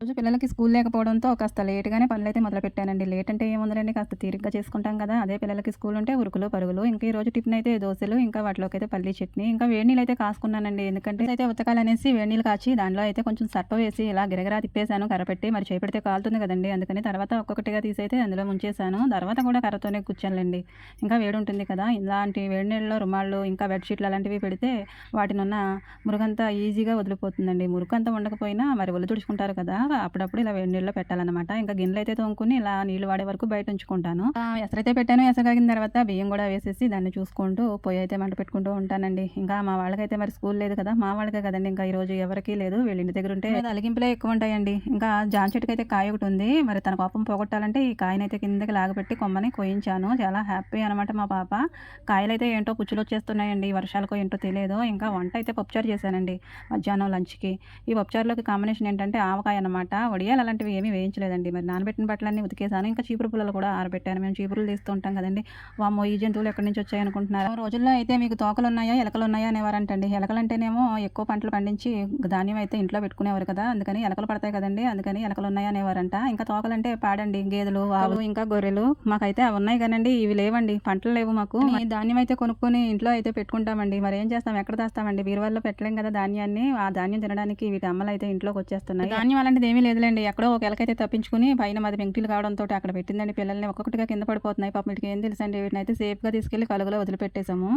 రోజు పిల్లలకి స్కూల్ లేకపోవడంతో కాస్త లేట్‌గానే పనులైతే మొదలుపెట్టానండి. లేట్ అంటే ఏముందండి కాస్త తీరిగ్గా చేసుకుంటాం కదా! అదే పిల్లలకి స్కూల్ ఉంటే ఉరుకులు, పరుగులు. ఇంకా ఈరోజు టిఫిన్ అయితే దోశలు ఇంకా వాటిలోకి అయితే పల్లీ చట్నీ, ఇంకా వేడి నీళ్ళైతే కాసుకున్నానండి. ఎందుకంటే అయితే ఉత్తకాలు అనేసి వేడి నీళ్ళు కాచి దానిలో అయితే కొంచెం సర్ప వేసి ఇలా గిరగిరా తిప్పేసాను కర్రపెట్టి. మరి చేపడితే కాలుతుంది కదండీ! అందుకని తర్వాత ఒక్కొక్కటిగా తీసైతే అందులో ముంచేసాను. తర్వాత కూడా కర్రతోనే కూర్చానులేండి ఇంకా వేడి ఉంటుంది కదా! ఇలాంటి వేడి నీళ్ళలో రుమాళ్ళు, ఇంకా బెడ్‌షీట్లు అలాంటివి పెడితే వాటినున్న మురుగంతా ఈజీగా వదిలిపోతుందండి. మురుకంతా ఉండకపోయినా మరి ఒళ్ళు తుడుచుకుంటారు కదా! అప్పుడప్పుడు ఇలా వేడి నీళ్ళలో పెట్టాలనమాట. ఇంకా గిన్నెలైతే తోముకొని ఇలా నీళ్ళు వాడే వరకు బయట ఉంచుకుంటాను. ఎసరైతే పెట్టాను. ఎసరు కాగిన తర్వాత బియ్యం కూడా వేసేసి దాన్ని చూసుకుంటూ పొయ్యి అయితే మంట పెట్టుకుంటూ ఉంటానండి. ఇంకా మా వాళ్ళకైతే మరి స్కూల్ లేదు కదా! మా వాళ్ళకే కదండీ! ఇంకా ఈరోజు ఎవరికీ లేదు. వీళ్ళ ఇంటి దగ్గర ఉంటే అలిగింపులే ఎక్కువ ఉంటాయండి. ఇంకా జామ చెట్టుకైతే కాయ ఒకటి ఉంది. మరి తన కోపం పోగొట్టాలంటే ఈ కాయనైతే కిందకి లాగపెట్టి కొమ్మని కోయించాను. చాలా హ్యాపీ అనమాట మా పాప. కాయలైతే ఏంటో పుచ్చులొచ్చేస్తున్నాయండి. వర్షాలకో ఏంటో తెలియదు. ఇంకా వంట అయితే పప్పుచారు చేశానండి మధ్యాహ్నం లంచ్‌కి. ఈ పప్పుచారులోకి కాంబినేషన్ ఏంటంటే ఆవకాయ అనమాట. వడియాలు అలాంటివి ఏమీ వేయించలేదండి. మరి నానబెట్టిన బట్టలన్నీ ఉతికేసాను. ఇంకా చీపురు పుల్లలు కూడా ఆరబెట్టాను. మేము చీపురులు తీస్తూ ఉంటాం కదండీ! వామ్మో! ఈ జంతువులు ఎక్కడి నుంచి వచ్చాయనుకుంటున్నారా? రోజుల్లో అయితే మీకు తోకలున్నాయా? ఎలకలున్నాయా? అనేవారంటండి. ఎలకలంటేనేమో ఎక్కువ పంటలు పండించి ధాన్యం అయితే ఇంట్లో పెట్టుకునేవారు కదా! అందుకని ఎలకలు పడతాయి కదండీ! అందుకని ఎలకలున్నాయా అనేవారంట. ఇంకా తోకలంటే పాడండి. గేదెలు, ఆవులు, ఇంకా గొర్రెలు. మాకైతే అవి ఉన్నాయి కానండి. ఇవి లేవండి. పంటలు లేవు మాకు. ధాన్యం అయితే కొనుక్కొని ఇంట్లో అయితే పెట్టుకుంటామండి. మరి ఏం చేస్తాం? ఎక్కడ దాస్తామండి? బీరువాలో పెట్టలేం కదా ధాన్యాన్ని. ఆ ధాన్యం తినడానికి వీటి అమ్మలైతే ఇంట్లోకి వచ్చేస్తున్నాయి. ధాన్యం అలాంటిది ఏమీ లేదులేండి. ఎక్కడో ఒక ఎలకైతే తప్పించుకొని పైన మాది పెంకుటిల్లు కావడంతో అక్కడ పెట్టిందండి పిల్లల్ని. ఒక్కొక్కటిగా కింద పడిపోతున్నాయి. పాపం వీటికి ఏం తెలుసండి. వీటినైతే సేఫ్‌గా తీసుకెళ్ళి కలుగులో వదిలిపెట్టేసాము.